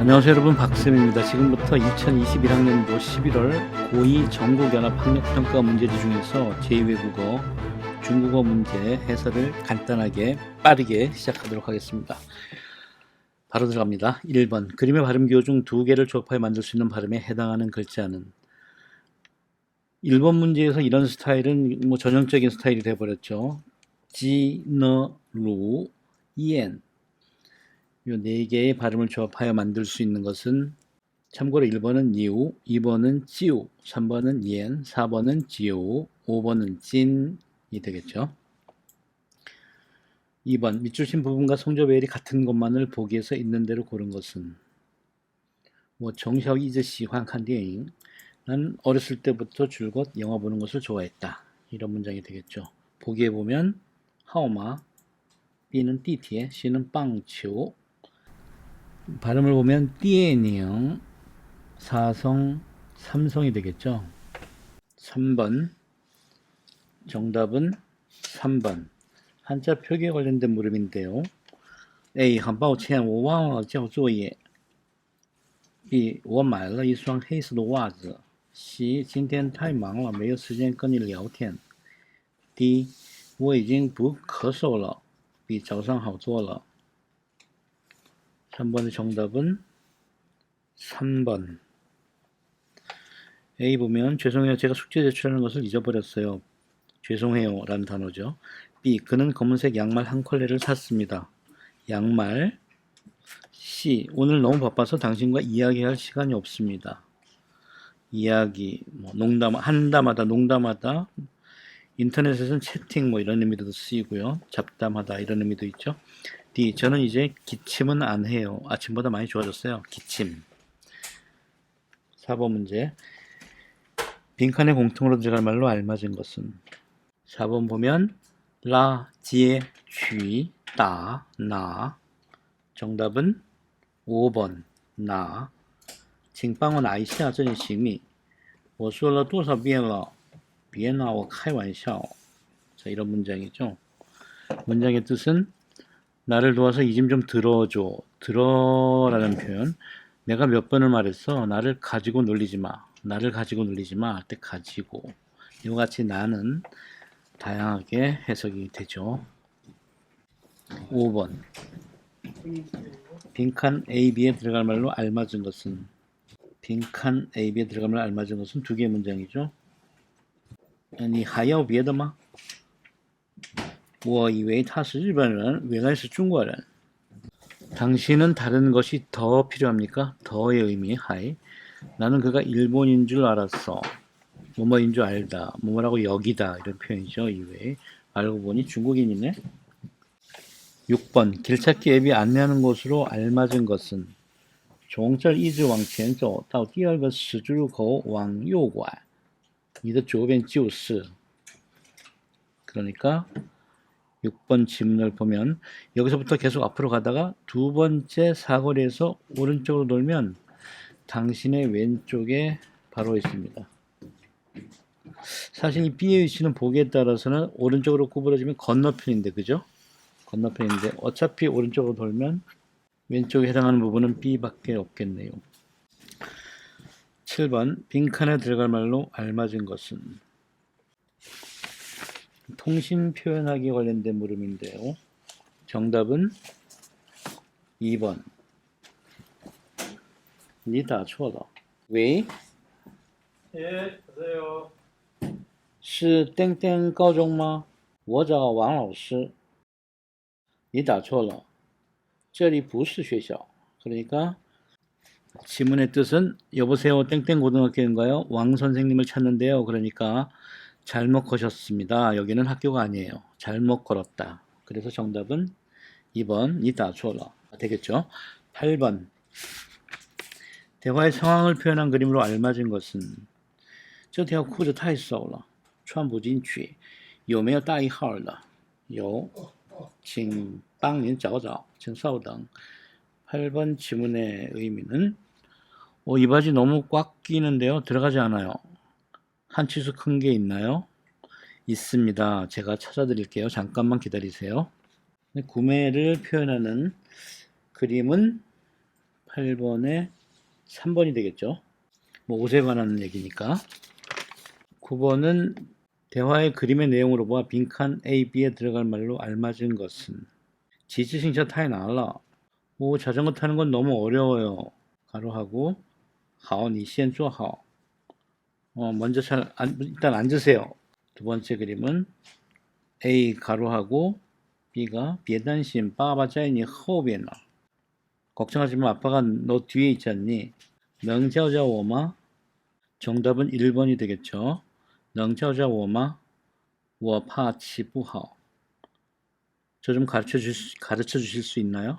안녕하세요 여러분 박쌤입니다. 지금부터 2021학년도 11월 고2 전국연합 학력평가 문제지 중에서 제2외국어 중국어 문제 해설을 간단하게 빠르게 시작하도록 하겠습니다. 바로 들어갑니다. 1번 그림의 발음 기호 중 두 개를 조합하여 만들 수 있는 발음에 해당하는 글자는 1번 문제에서 이런 스타일은 뭐 전형적인 스타일이 돼버렸죠. 지, 너, 루, 이엔 요네 개의 발음을 조합하여 만들 수 있는 것은 참고로 1번은 니우, 2번은 찌우, 3번은 옌, 4번은 지우, 5번은 찐이 되겠죠. 2번 밑줄 친 부분과 성조배열이 같은 것만을 보기에서 있는 대로 고른 것은 뭐 정샤오 이즈 시환 칸电影 난 어렸을 때부터 줄곧 영화 보는 것을 좋아했다. 이런 문장이 되겠죠. 보기에 보면 하오마, B는 띠티에, C는 빵치오. 발음을 보면 띠에니영, 사성, 삼성이 되겠죠. 3번. 정답은 3번. 한자 표기에 관련된 물음인데요. A. 很抱歉,我忘了交作业. B. 我买了一双黑色的袜子. C. 今天太忙了，没有时间跟你聊天。D. 我已经不咳嗽了，比早上好多了。 3번의 정답은 3번. A 보면 죄송해요. 제가 숙제 제출하는 것을 잊어버렸어요. 죄송해요. 라는 단어죠. B. 그는 검은색 양말 한 컬레를 샀습니다. 양말. C. 오늘 너무 바빠서 당신과 이야기할 시간이 없습니다. 이야기, 뭐 농담, 한담하다, 농담하다. 인터넷에서는 채팅 뭐 이런 의미도 쓰이고요. 잡담하다 이런 의미도 있죠. D. 저는 이제 기침은 안 해요. 아침보다 많이 좋아졌어요. 기침. 4번 문제. 빈칸에 공통으로 들어갈 말로 알맞은 것은 4번 보면 라, 제, 취, 따, 나. 정답은 5번 나. 请帮我拿一下这件行李。我说了多少遍了？别拿我开玩笑。 자, 이런 문장이죠. 문장의 뜻은 나를 도와서 이 짐 좀 들어줘. 들어라는 표현. 내가 몇 번을 말했어. 나를 가지고 놀리지 마. 나를 가지고 놀리지 마. 할 때 가지고. 이와 같이 나는 다양하게 해석이 되죠. 5번. 빈칸 AB에 들어갈 말로 알맞은 것은 빈칸 AB에 들어갈 말로 알맞은 것은 두 개의 문장이죠. 아니 하여 비에더마 我以为他是日本人，原来是中国人。 당신은 다른 것이 더 필요합니까? 더의 의미, 하이. 나는 그가 일본인 줄 알았어. 뭐뭐인 줄 알다. 뭐뭐라고 여기다. 이런 표현이죠. 이외에. 알고 보니 중국인이네. 6번. 길찾기 앱이 안내하는 곳으로 알맞은 것은 从这儿一直往前走到第二个十字路口往右拐。你的左边就是。 그러니까 6번 지문을 보면 여기서부터 계속 앞으로 가다가 두 번째 사거리에서 오른쪽으로 돌면 당신의 왼쪽에 바로 있습니다. 사실 이 B의 위치는 보기에 따라서는 오른쪽으로 구부러지면 건너편인데 그죠? 건너편인데 어차피 오른쪽으로 돌면 왼쪽에 해당하는 부분은 B밖에 없겠네요. 7번 빈칸에 들어갈 말로 알맞은 것은 통신 표현하기 관련된 물음인데요. 정답은 2번. 你打错了.喂,哎，不是哟，是땡땡高中吗?我找王老师.你打错了.这里不是学校. 그러니까 지문의 뜻은 여보세요 땡땡 고등학교인가요? 왕 선생님을 찾는데요. 그러니까 잘못 거셨습니다. 여기는 학교가 아니에요. 잘못 걸었다. 그래서 정답은 2번 이따错了 되겠죠. 8번 대화의 상황을 표현한 그림으로 알맞은 것은 这条裤子太瘦了穿不进去有没有大一号的有请帮您找找请稍等 8번 지문의 의미는 어, 이 바지 너무 꽉 끼는데요. 들어가지 않아요. 한 치수 큰 게 있나요? 있습니다. 제가 찾아드릴게요. 잠깐만 기다리세요. 구매를 표현하는 그림은 8번에 3번이 되겠죠. 뭐 옷에 관한 얘기니까. 9번은 대화의 그림의 내용으로 보아 빈칸 A, B에 들어갈 말로 알맞은 것은 지지승차 타이 나라. 오 자전거 타는 건 너무 어려워요. 가로하고 하오 니 시엔 쪼하오. 어, 먼저 잘 일단 앉으세요. 두 번째 그림은 A 가로하고 B가 비단신 빠바자이니 허비나 걱정하지 마 아빠가 너 뒤에 있지 않니? 명자자 워마 정답은 1번이 되겠죠. 명자자 워마 워파치 부하오 저 좀 가르쳐 주실, 가르쳐 주실 수 있나요?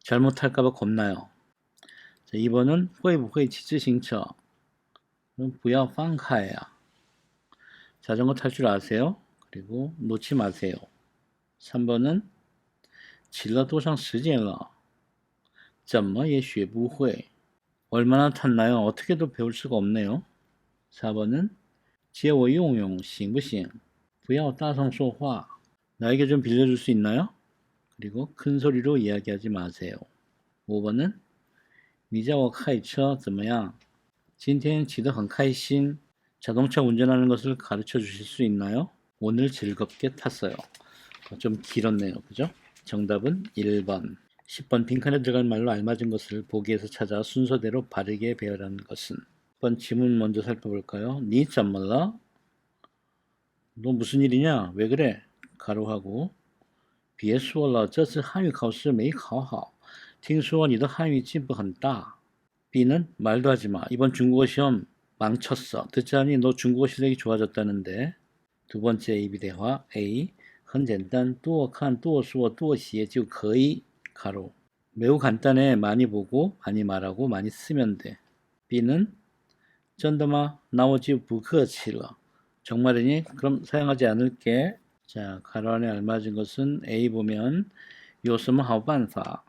잘못할까봐 겁나요. 자, 2번은 후에 후에 치즈 싱처 行车?不要放开呀. 자전거 탈 줄 아세요? 그리고 놓지 마세요. 3번은 骑了多长时间了?怎么也学不会. 얼마나 탔나요? 어떻게도 배울 수가 없네요. 4번은 借我用用行不行?不要大声说话. 나에게 좀 빌려줄 수 있나요? 그리고 큰 소리로 이야기하지 마세요. 5번은 你叫我开车怎么样? 今天骑得很开心. 자동차 운전하는 것을 가르쳐 주실 수 있나요? 오늘 즐겁게 탔어요. 어, 좀 길었네요. 그죠? 정답은 1번. 10번 빈칸에 들어갈 말로 알맞은 것을 보기에서 찾아 순서대로 바르게 배열하는 것은 1번 지문 먼저 살펴볼까요? 니怎么了? 너 무슨 일이냐? 왜 그래? 가로하고 别说了这次汉语考试没考好听说你的汉语进步很大 B는 말도 하지 마. 이번 중국어 시험 망쳤어. 듣자니 너 중국어 실력이 좋아졌다는데. 두 번째 A, B 대화 A 很简单多看多说多写就可以 가로 매우 간단해. 많이 보고 많이 말하고 많이 쓰면 돼. B는 真的吗?那我就不客气了. 정말이니? 그럼 사용하지 않을게. 자, 가로 안에 알맞은 것은 A 보면 有什么好办法?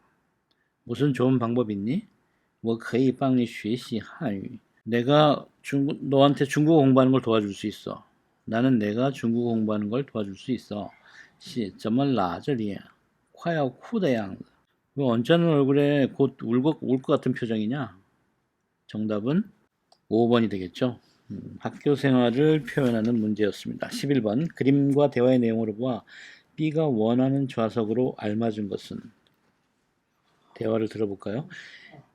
무슨 좋은 방법 있니? 我可以帮你学习汉语. 내가 중국 너한테 중국어 공부하는 걸 도와줄 수 있어. 나는 내가 중국어 공부하는 걸 도와줄 수 있어. 시, 怎么啦这里?快要哭的样子. 왜 언짢은 얼굴에 곧 울고 울 것 같은 표정이냐? 정답은 5번이 되겠죠. 음, 학교 생활을 표현하는 문제였습니다. 11번 그림과 대화의 내용으로 보아 B가 원하는 좌석으로 알맞은 것은 대화를 들어볼까요?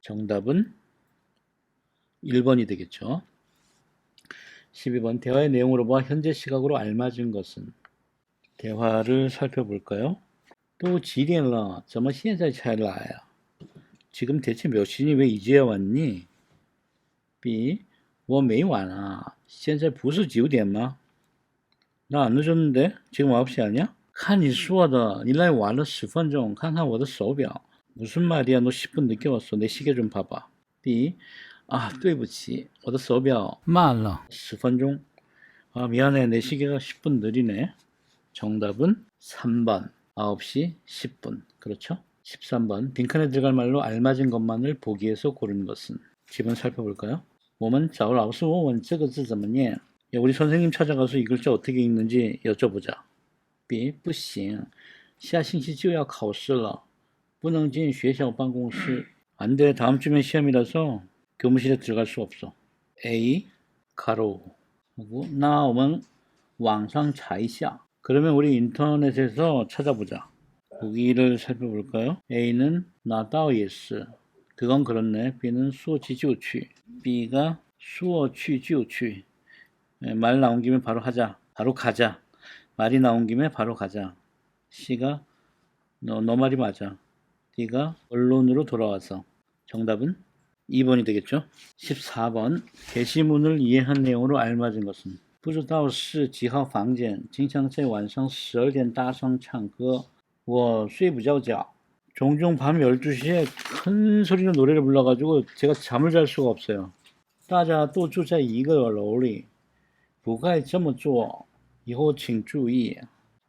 정답은 1번이 되겠죠. 12번 대화의 내용으로 보아 현재 시각으로 알맞은 것은 대화를 살펴볼까요? 또 지리엔러 怎么现在才来啊? 지금 대체 몇 시니 왜 이제야 왔니? B 我没晚啊现在不是九点吗? 나 안 늦었는데 지금 9시 아니야? 看你说的你来晚了10分钟看看我的手表 무슨 말이야? 너 10분 늦게 왔어. 내 시계 좀 봐봐. B. 아, 对不起. 我的手表慢了. 10분 钟. 아, 미안해. 내 시계가 10분 느리네. 정답은 3번. 9시 10분. 그렇죠? 13번. 빈칸에 들어갈 말로 알맞은 것만을 보기에서 고르는 것은? 지문 살펴볼까요? 我们找老师问问这个字怎么念. 야, 우리 선생님 찾아가서 이 글자 어떻게 읽는지 여쭤보자. B. 不行.下星期就要考试了. 不能进学校办公室. 안 돼. 다음 주면 시험이라서 교무실에 들어갈 수 없어. A 가로 하고 那我们网上查一下. 그러면 우리 인터넷에서 찾아보자. 보기를 살펴볼까요? A는 那倒也是. 그건 그렇네. B는 说去就去. B가 说去就去. 네, 말 나온 김에 바로 하자. 바로 가자. 말이 나온 김에 바로 가자. C가 너, 너 말이 맞아. D가 언론으로 돌아와서 정답은 2번이 되겠죠. 14번 게시문을 이해한 내용으로 알맞은 것은 不知道是几号房间经常在晚上十二点大声唱歌我睡不着觉 종종 밤 12시에 큰 소리로 노래를 불러가지고 제가 잠을 잘 수가 없어요. 大家都住在一个楼里，不该这么做，以后请注意。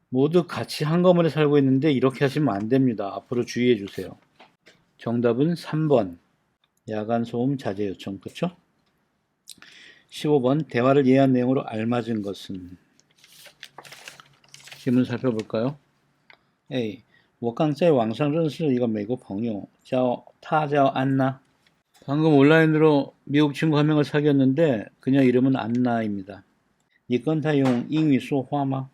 모두 같이 한 건물에 살고 있는데 이렇게 하시면 안 됩니다. 앞으로 주의해 주세요. 정답은 3번. 야간 소음 자제 요청. 그쵸? 15번. 대화를 이해한 내용으로 알맞은 것은 질문 살펴볼까요? A. 我刚在网上认识一个美国朋友，叫他叫安娜。 방금 온라인으로 미국 친구 한 명을 사귀었는데 그녀 이름은 안나입니다. 你跟他用英语说话吗?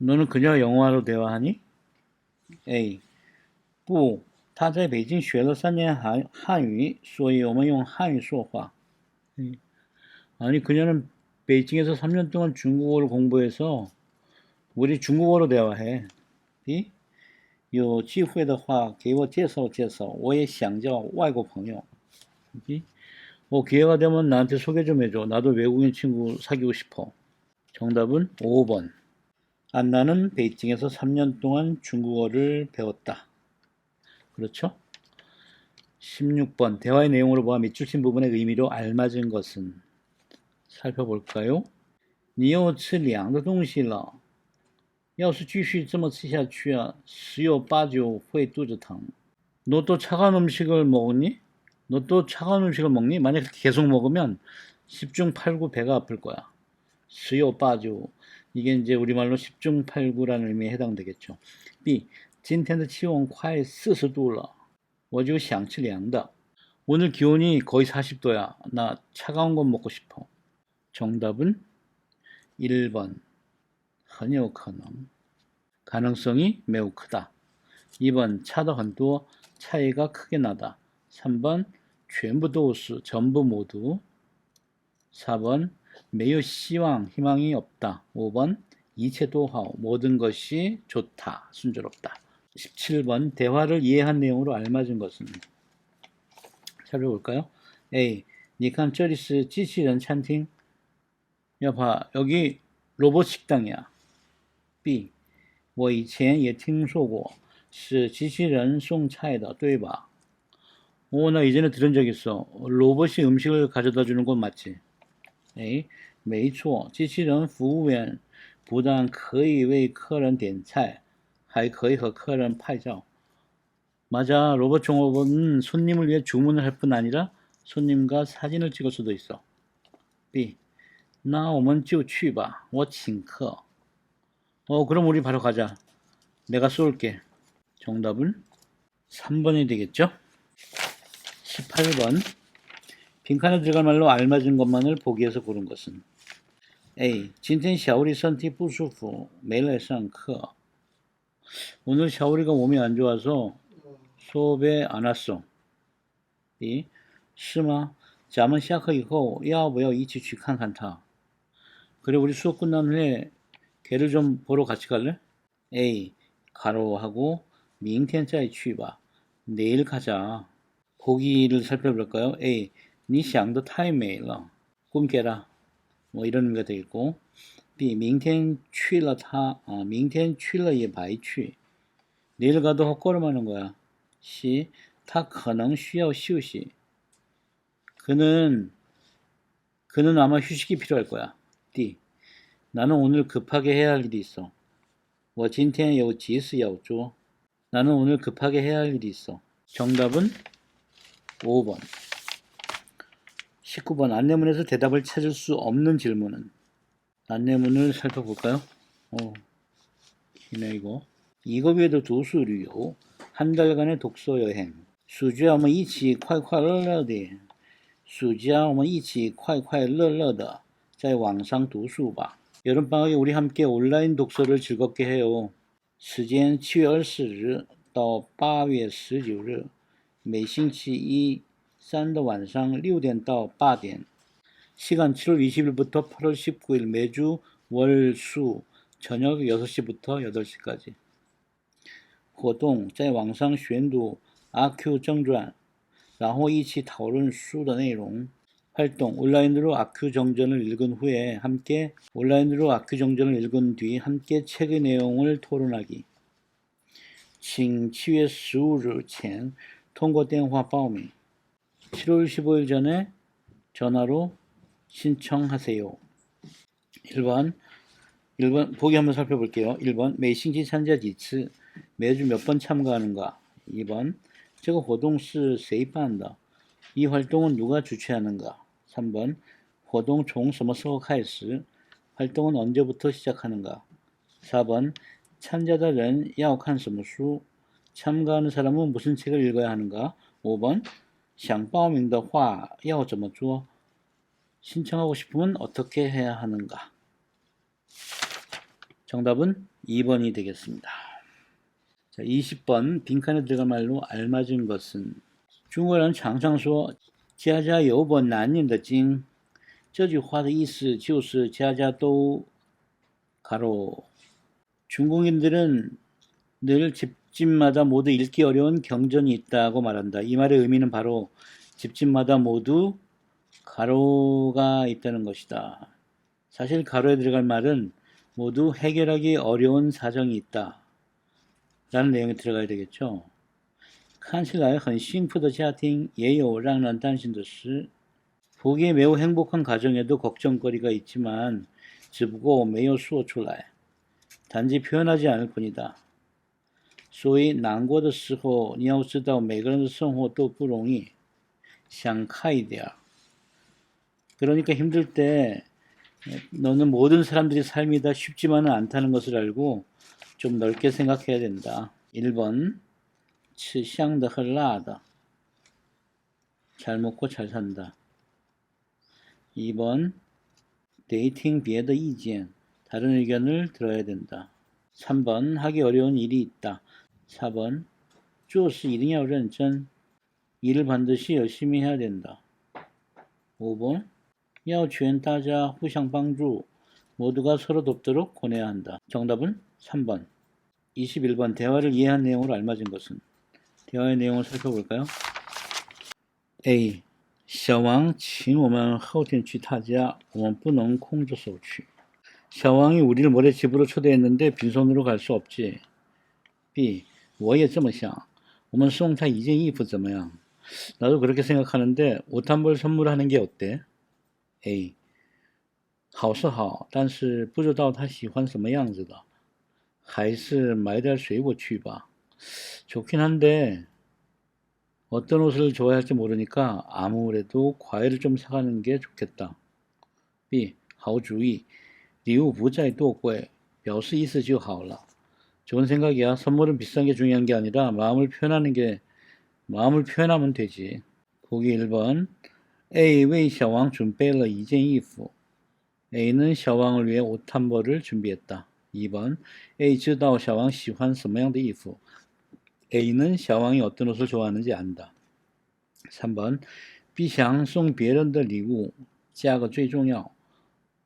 너는 그녀 영어로 대화하니? A. 不，他在北京学了三年韩汉语，所以我们用汉语说话。 음. 아니 그녀는 베이징에서 3년 동안 중국어를 공부해서 우리 중국어로 대화해. B. 有机会的话给我介绍介绍，我也想交外国朋友。B. 뭐 기회가 되면 나한테 소개 좀 해줘. 나도 외국인 친구 사귀고 싶어. 정답은 5번. 안나는 베이징에서 3년 동안 중국어를 배웠다. 그렇죠? 16번. 대화의 내용으로 보아 밑줄친 부분의 의미로 알맞은 것은 살펴볼까요? 你又吃凉的东西了。要是继续这么吃下去啊，十有八九会肚子疼。 너 또 차가운 음식을 먹었니? 너 또 차가운 음식을 먹니? 만약 계속 먹으면 10중 8구 배가 아플 거야. 十有八九 이게 이제 우리말로 10중 8구라는 의미에 해당되겠죠. B. 今天的气温快40度了.我就想吃凉的. 오늘 기온이 거의 40도야. 나 차가운 건 먹고 싶어. 정답은 1번. 很有可能. 가능성이 매우 크다. 2번. 차도 很多. 차이가 크게 나다. 3번. 全部都是 전부 모두. 4번. 没有希望 희망이 없다. 5번. 一切都好 모든 것이 좋다. 순조롭다. 17번 대화를 이해한 내용으로 알맞은 것은 살펴볼까요? A. 你看这里是机器人餐厅. 야 봐. 여기 로봇 식당이야. B. 我以前也听说过是机器人送菜的,对吧? 오, 나 이전에 들은 적 있어. 로봇이 음식을 가져다 주는 건 맞지? A. 没错,机器人服务员不但可以为客人点菜,还可以和客人拍照. 맞아. 로봇 종업은 손님을 위해 주문을 할 뿐 아니라 손님과 사진을 찍을 수도 있어. B. 那我们就去吧.我请客. 어, 그럼 우리 바로 가자. 내가 쏠게. 정답은 3번이 되겠죠? 18번. 빈칸에 들어갈 말로 알맞은 것만을 보기에서 고른 것은 A. 今天小우리身体不舒服没来上课 오늘 샤오리가 몸이 안 좋아서 수업에 안 왔어. B. 是吗?咱们下课以后要不要一起去看看他? 그래 우리 수업 끝난 후에 걔를 좀 보러 같이 갈래? A. 가로하고 明天再去吧. 내일 가자. 보기를 살펴볼까요? A. 你想的太美了. 꿈 깨라. 뭐 이런 의미가 되겠고. B. 明天去了他, 아, 明天去了也白去. 내일 가도 헛걸음하는 거야. C. 他可能需要休息. 그는 그는 아마 휴식이 필요할 거야. D. 나는 오늘 급하게 해야 할 일이 있어. 我今天有急事要做. 나는 오늘 급하게 해야 할 일이 있어. 정답은 5번. 19번 안내문에서 대답을 찾을 수 없는 질문은 안내문을 살펴볼까요? 어, 기네 이거. 이거 외에도 도수旅游, 한 달간의 독서 여행. 暑假我们一起快快乐乐的.暑假我们一起快快乐乐的在网上读书吧. 여름방학에 우리 함께 온라인 독서를 즐겁게 해요. 时间7月20日到8月19日,每星期一 三的晚上6点到8点. 시간 7월 20일부터 8월 19일 매주 월, 수 저녁 6시부터 8시까지. 活动在网上宣读阿 Q 正传，然后一起讨论书的内容。 활동 온라인으로 아큐 정전을 읽은 후에 함께 온라인으로 아큐 정전을 읽은 뒤 함께 책의 내용을 토론하기. 请7月15日前通过电话报名. 7월 15일 전에 전화로 신청하세요. 1번 1번 보기 한번 살펴볼게요. 1번 每星期参加几次 매주 몇 번 참가하는가 2번 这个活动是谁办的 이 활동은 누가 주최하는가 3번活动从什么时候开始 활동은 언제부터 시작하는가 4번 참가자人要看什么书 참가하는 사람은 무슨 책을 읽어야 하는가 5번 想报名的话要怎么做 신청하고 싶으면 어떻게 해야 하는가 정답은 2번이 되겠습니다. 자, 20번 빈칸에 들어갈 말로 알맞은 것은 중국어는 常常说家家有本难念的经这句话的意思就是家家都 가로 중국인들은 늘 집 집마다 모두 읽기 어려운 경전이 있다고 말한다. 이 말의 의미는 바로 집집마다 모두 가로가 있다는 것이다. 사실 가로에 들어갈 말은 모두 해결하기 어려운 사정이 있다. 라는 내용이 들어가야 되겠죠. 看起来很幸福的家庭也有让人担心的事. 보기에 매우 행복한 가정에도 걱정거리가 있지만 只不过没有说出来. 단지 표현하지 않을 뿐이다. 所以难过的时候你要知道每个人的生活都不容易想开一点 그러니까 힘들 때 너는 모든 사람들이 삶이 다 쉽지만은 않다는 것을 알고 좀 넓게 생각해야 된다. 1번 吃香的喝辣的잘 먹고 잘 산다. 2번 得听别的意见 다른 의견을 들어야 된다. 3번 하기 어려운 일이 있다. 4번 做事一定要认真 일을 반드시 열심히 해야 된다. 5번 要劝大家互相帮助 모두가 서로 돕도록 권해야 한다. 정답은 3번. 21번 대화를 이해한 내용으로 알맞은 것은 대화의 내용을 살펴볼까요? A. 小王请我们后天去他家我们不能空着手去 샤왕이 우리를 모레 집으로 초대했는데 빈손으로 갈 수 없지. B. 我也这么想我们送他一件衣服怎么样 나도 그렇게 생각하는데 옷 한 벌 선물하는 게 어때? A. 好是好但是不知道他喜欢什么样子的还是买点水果去吧 좋긴 한데 어떤 옷을 좋아할지 모르니까 아무래도 과일을 좀 사가는 게 좋겠다. B. 好主意礼物不再多贵表示意思就好了 좋은 생각이야. 선물은 비싼 게 중요한 게 아니라 마음을 표현하는 게 마음을 표현하면 되지. 보기 1번 A 为小王准备了一件衣服 A는 小王을 위해 옷 한 벌을 준비했다. 2번 A 知道小王喜欢什么样的衣服 A는 小王이 어떤 옷을 좋아하는지 안다. 3번 B 想送别人的礼物价格最重要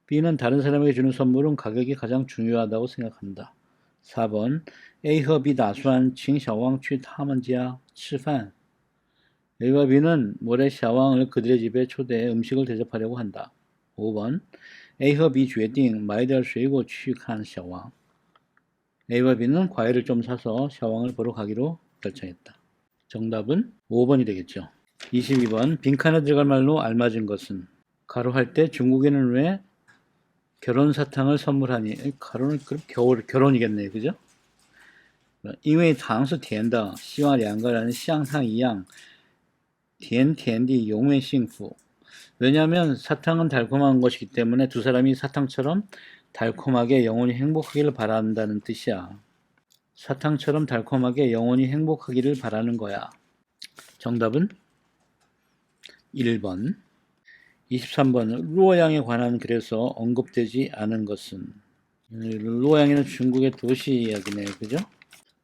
B는 다른 사람에게 주는 선물은 가격이 가장 중요하다고 생각한다. 4번 A 和 B 打算请小王去他们家吃饭 A와 B는 모레 샤왕을 그들의 집에 초대해 음식을 대접하려고 한다. 5번 A 和 B 决定买点水果去看小王 A와 B는 과일을 좀 사서 샤왕을 보러 가기로 결정했다. 정답은 5번이 되겠죠. 22번 빈칸에 들어갈 말로 알맞은 것은 가로할 때 중국에는 왜 결혼 사탕을 선물하니 가로는 그럼 겨울 결혼이겠네요, 그죠? 因为糖是甜的，希望两个人像糖一样甜甜地永远幸福. 왜냐하면 사탕은 달콤한 것이기 때문에 두 사람이 사탕처럼 달콤하게 영원히 행복하기를 바란다는 뜻이야. 사탕처럼 달콤하게 영원히 행복하기를 바라는 거야. 정답은 1번. 23번 루어양에 관한 글에서 언급되지 않은 것은 루어양에는 중국의 도시 이야기네요. 그죠?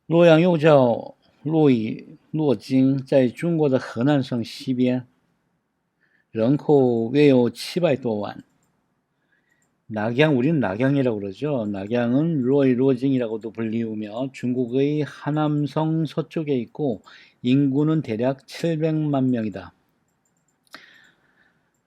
루어양 又叫洛邑洛京在中国的河南省西边人口约有700多万 낙양 우리는 낙양이라고 그러죠. 낙양은 루어이 로징이라고도 불리우며 중국의 하남성 서쪽에 있고 인구는 대략 700만 명이다.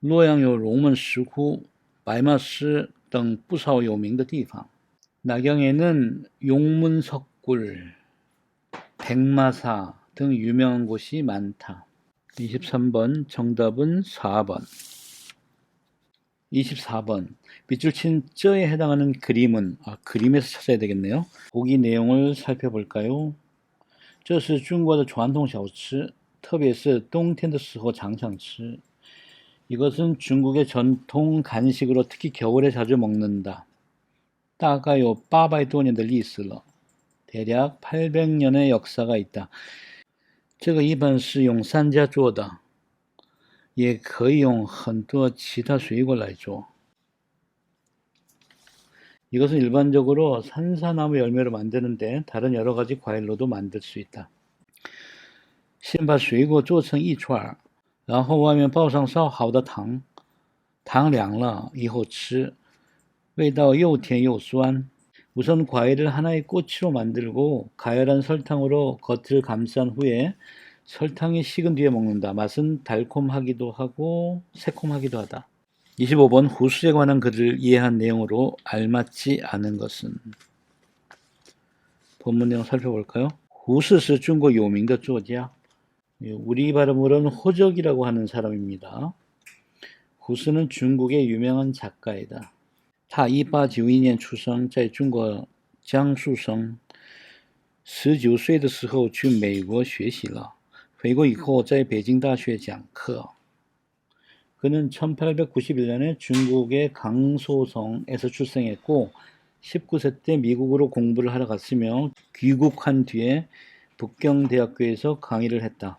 洛阳有龙门石窟、白马寺等不少有名的地方。 낙양에는 용문석굴, 백마사 등 유명한 곳이 많다. 23번 정답은 4번. 24번 밑줄 친 쩌에 해당하는 그림은 아, 그림에서 찾아야 되겠네요. 보기 내용을 살펴볼까요? 这是中国的传统小吃，特别是冬天的时候常常吃。 이것은 중국의 전통 간식으로 특히 겨울에 자주 먹는다. 大概有800多年的历史了， 대략 800년의 역사가 있다. 这个一般是用山楂做的，也可以用很多其他水果来做。 이것은 일반적으로 산사나무 열매로 만드는데 다른 여러 가지 과일로도 만들 수 있다. 先把水果做成一串儿， 然后外面包上烧好的糖，糖凉了以后吃，味道又甜又酸。 우선 과일을 하나의 꼬치로 만들고 가열한 설탕으로 겉을 감싼 후에 설탕이 식은 뒤에 먹는다. 맛은 달콤하기도 하고 새콤하기도 하다. 25번 후수에 관한 글을 이해한 내용으로 알맞지 않은 것은 본문 내용 살펴볼까요? 후스 是中国有名的作家 예, 우리 발음으로는 호적이라고 하는 사람입니다. 후스는 중국의 유명한 작가이다. 他1891年出生，在中国江苏省。19岁的时候去美国学习了，回国以后在北京大学讲课。 그는 1891년에 중국의 강소성에서 출생했고 19세 때 미국으로 공부를 하러 갔으며 귀국한 뒤에 북경대학교에서 강의를 했다.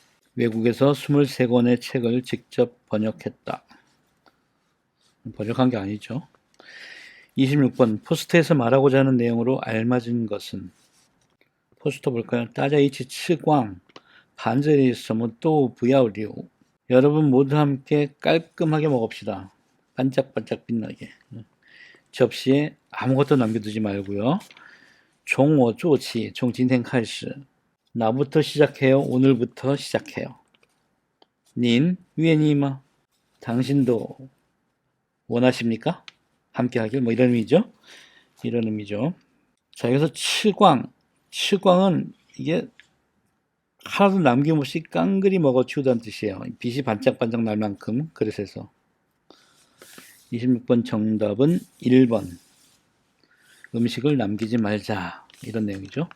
외국에서 23권의 책을 직접 번역했다. 번역한 게 아니죠. 26번 포스트에서 말하고자 하는 내용으로 알맞은 것은 포스트 볼까요? 따자이치 측광 반절이 있으면 또 부야우리오 여러분 모두 함께 깔끔하게 먹읍시다. 반짝반짝 빛나게 접시에 아무것도 남겨두지 말고요. 종어조치 종진행 칼시 나부터 시작해요. 오늘부터 시작해요. 닌, 위엔이마. 당신도 원하십니까? 함께 하길 뭐 이런 의미죠. 이런 의미죠. 자, 여기서 칠광. 칠광은 이게 하나도 남김없이 깡그리 먹어 치우다는 뜻이에요. 빛이 반짝반짝 날 만큼 그릇에서. 26번 정답은 1번. 음식을 남기지 말자. 이런 내용이죠.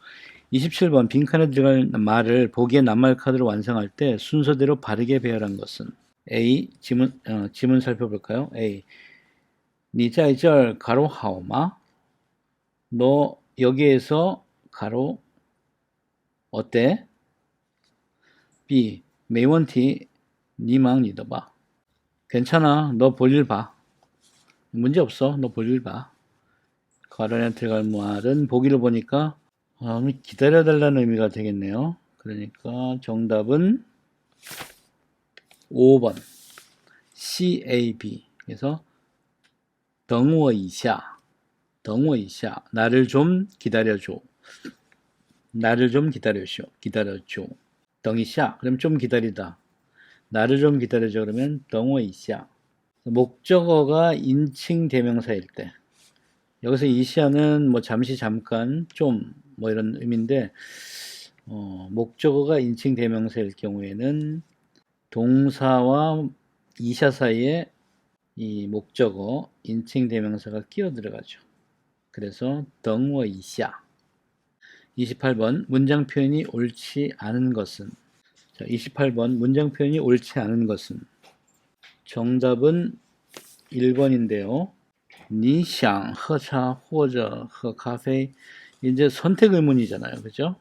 27번 빈칸에 들어갈 말을 보기에 낱말 카드로 완성할 때 순서대로 바르게 배열한 것은 A. 지문 어, 지문 살펴볼까요? A. 니자이절 가로 하오마. 너 여기에서 가로 어때? B. 메이원티 니망 니더바. 괜찮아. 너 볼일 봐. 문제 없어. 너 볼일 봐. 가로에 들어갈 말은 보기를 보니까 다음에 기다려달라는 의미가 되겠네요. 그러니까 정답은 5번. CAB 그래서 덩워 이샤. 덩워 이샤. 나를 좀 기다려줘. 나를 좀 기다려줘. 기다려줘. 덩이샤. 그럼 좀 기다리다. 나를 좀 기다려줘. 그러면 덩워 이샤. 목적어가 인칭 대명사일 때. 여기서 이샤는 뭐 잠시 잠깐 좀 뭐 이런 의미인데 어, 목적어가 인칭 대명사일 경우에는 동사와 이샤 사이에 이 목적어 인칭 대명사가 끼어 들어가죠. 그래서 덩워 이샤 28번 문장 표현이 옳지 않은 것은 자, 28번 문장 표현이 옳지 않은 것은 정답은 1번인데요. 你想喝茶或者喝咖啡 이제 선택 의문이잖아요. 그죠?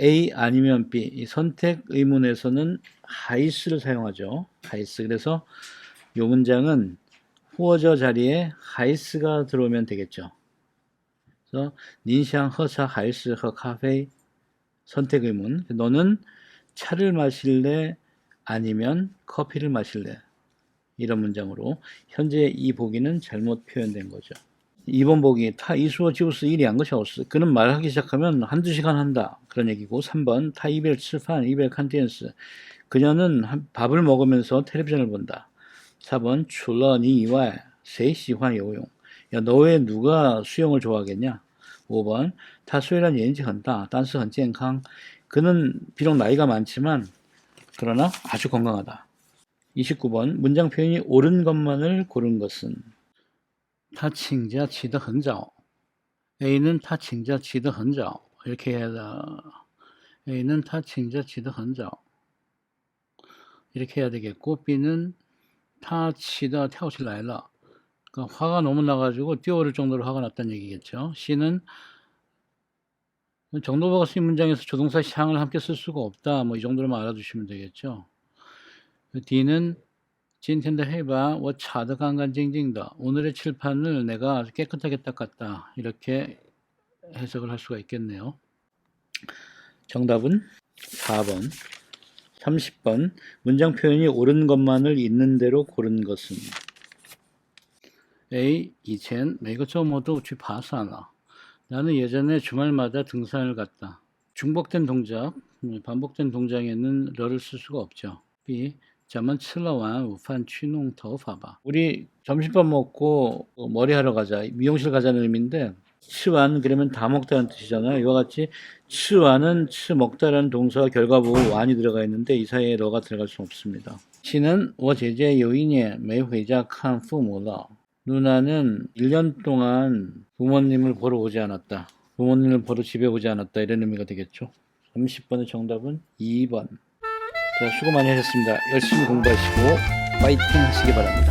A 아니면 B. 이 선택 의문에서는 하이스를 사용하죠. 하이스. 그래서 요 문장은 후어저 자리에 하이스가 들어오면 되겠죠. 그래서 닌샹 허사 하이스 허 카페 선택 의문. 너는 차를 마실래? 아니면 커피를 마실래? 이런 문장으로 현재 이 보기는 잘못 표현된 거죠. 이번 보기 타이수어 지우스 1이 것이오스 그는 말하기 시작하면 한두 시간 한다. 그런 얘기고 3번 타이벨 칠판 이벨 칸티엔스. 그녀는 밥을 먹으면서 텔레비전을 본다. 4번 출러니와 세시환 요용. 야 너의 누가 수영을 좋아하겠냐? 5번 타수이란 예인지 한다. 단스 헌젠캉. 그는 비록 나이가 많지만 그러나 아주 건강하다. 29번 문장 표현이 옳은 것만을 고른 것은 他请假起得很早 A는 他请假起得很早 이렇게 해야 돼. A는 他请假起得很早 이렇게 해야 되겠고 B는 他起得跳起来了 그러니까 화가 너무 나가지고 뛰어오를 정도로 화가 났다는 얘기겠죠. C는 정도버가 쓰인 문장에서 조동사 샹을 함께 쓸 수가 없다. 뭐 이 정도로만 알아두시면 되겠죠. D는 今天的黑板我擦得干干净净的. 오늘의 칠판을 내가 깨끗하게 닦았다. 이렇게 해석을 할 수가 있겠네요. 정답은 4번. 30번. 문장 표현이 옳은 것만을 있는 대로 고른 것은 A. 以前每个周末都去爬山了. 나는 예전에 주말마다 등산을 갔다. 중복된 동작, 음, 반복된 동작에는 러를 쓸 수가 없죠. B. 咱们吃了完午饭去弄头发吧. 우리 점심밥 먹고 어, 머리 하러 가자. 미용실 가자는 의미인데 치완 그러면 다 먹다는 뜻이잖아요. 이와 같이 치완은 치 먹다라는 동사와 결과보고 완이 들어가 있는데 이 사이에 러가 들어갈 수 없습니다. 치는 我姐姐有一年没回家看父母了. 누나는 1년 동안 부모님을 보러 오지 않았다. 부모님을 보러 집에 오지 않았다. 이런 의미가 되겠죠. 30번의 정답은 2번. 자, 수고 많이 하셨습니다. 열심히 공부하시고 파이팅 하시기 바랍니다.